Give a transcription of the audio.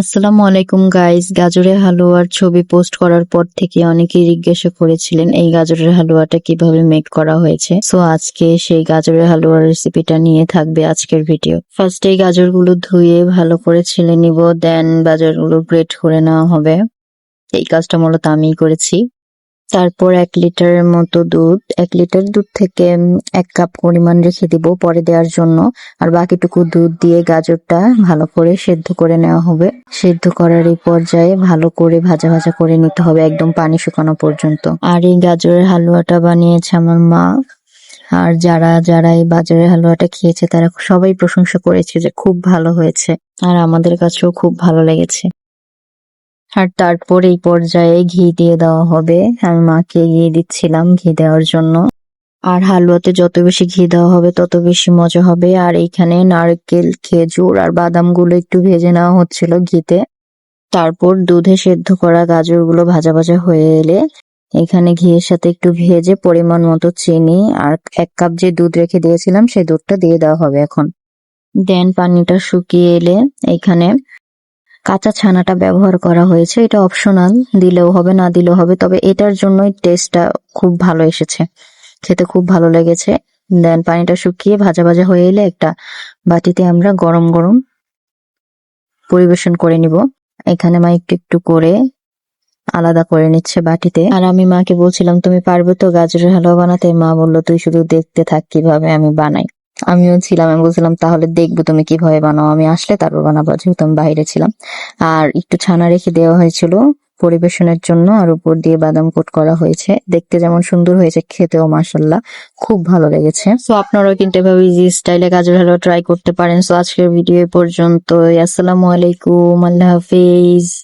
আসসালামু আলাইকুম গাইস গাজরের হালুয়ার ছবি পোস্ট করার পর থেকে অনেকেই জিজ্ঞাসা করেছিলেন, এই গাজরের হালুয়াটা কীভাবে মেক করা হয়েছে? সো আজকে সেই গাজরের হালুয়ার রেসিপিটা নিয়ে থাকবে আজকের ভিডিও ফার্স্ট এই গাজরগুলো ধুয়ে ভালো করে ছেলে নিব দেন গাজরগুলো গ্রেট করে নেওয়া হবে। এই কাজটা মূলত আমিই করেছি। তারপর এক লিটারের মতো দুধ, এক লিটার দুধ থেকে এক কাপ পরিমাণ রেখে দিব পরে দেওয়ার জন্য। আর বাকিটুকু দুধ দিয়ে গাজরটা ভালো করে সেদ্ধ করে নেওয়া হবে। সেদ্ধ করার এই পর্যায়ে ভালো করে ভাজা ভাজা করে নিতে হবে একদম পানি শুকানো পর্যন্ত। আর এই গাজরের হালুয়াটা বানিয়েছে আমার মা। আর যারা যারা এই বাজারের হালুয়াটা খেয়েছে, তারা সবাই প্রশংসা করেছে যে খুব ভালো হয়েছে। আর আমাদের কাছেও খুব ভালো লেগেছে। আর তারপর এই পর্যায়ে ঘি দিয়ে দেওয়া হবে। আমি মাকে ঘি দিচ্ছিলাম ঘি দেওয়ার জন্য। আর হালুয়াতে যত বেশি ঘি দেওয়া হবে, তত বেশি মজা হবে। আর এইখানে নারকেল, খেজুর আর বাদামগুলো একটু ভেজে নেওয়া হচ্ছিল ঘিতে। তারপর দুধে সেদ্ধ করা গাজরগুলো ভাজা ভাজা হয়ে এলে এখানে ঘিয়ের সাথে একটু ভেজে পরিমাণ মতো চিনি আর এক কাপ যে দুধ রেখে দিয়েছিলাম সেই দুধটা দিয়ে দেওয়া হবে এখন। দেন পানিটা শুকিয়ে এলে এখানে কাঁচা ছানাটা ব্যবহার করা হয়েছে। এটা অপশনাল দিলেও হবে, না দিলেও হবে। তবে এটার জন্যই টেস্টটা খুব ভালো এসেছে। খেতে খুব ভালো লেগেছে। দেন পানিটা শুকিয়ে ভাজা ভাজা হয়ে এলে একটা বাটিতে আমরা গরম গরম পরিবেশন করে নিব। এখানে মা একটু একটু করে আলাদা করে নিচ্ছে বাটিতে। আর আমি মাকে বলছিলাম, তুমি পারবে তো গাজরের হালুয়া বানাতে? মা বলল, তুই শুধু দেখতে থাক কীভাবে আমি বানাই। আমিও ছিলাম, আমি বলছিলাম, তাহলে দেখব তুমি কীভাবে বানাও। আমি আসলে তারপর বানাবো যেহেতু আমি বাইরে ছিলাম। আর একটু ছানা রেখে দেওয়া হয়েছিল পরিবেশনের জন্য, আর উপর দিয়ে বাদাম কোট করা হয়েছে। দেখতে যেমন সুন্দর হয়েছে, খেতেও মাসাল্লাহ খুব ভালো লেগেছে। সো আপনারাও কিন্তু এভাবে ইজি স্টাইলে গাজর হালুয়া ট্রাই করতে পারেন। সো আজকের ভিডিও পর্যন্ত আসসালামু আলাইকুম, আল্লাহ হাফিজ।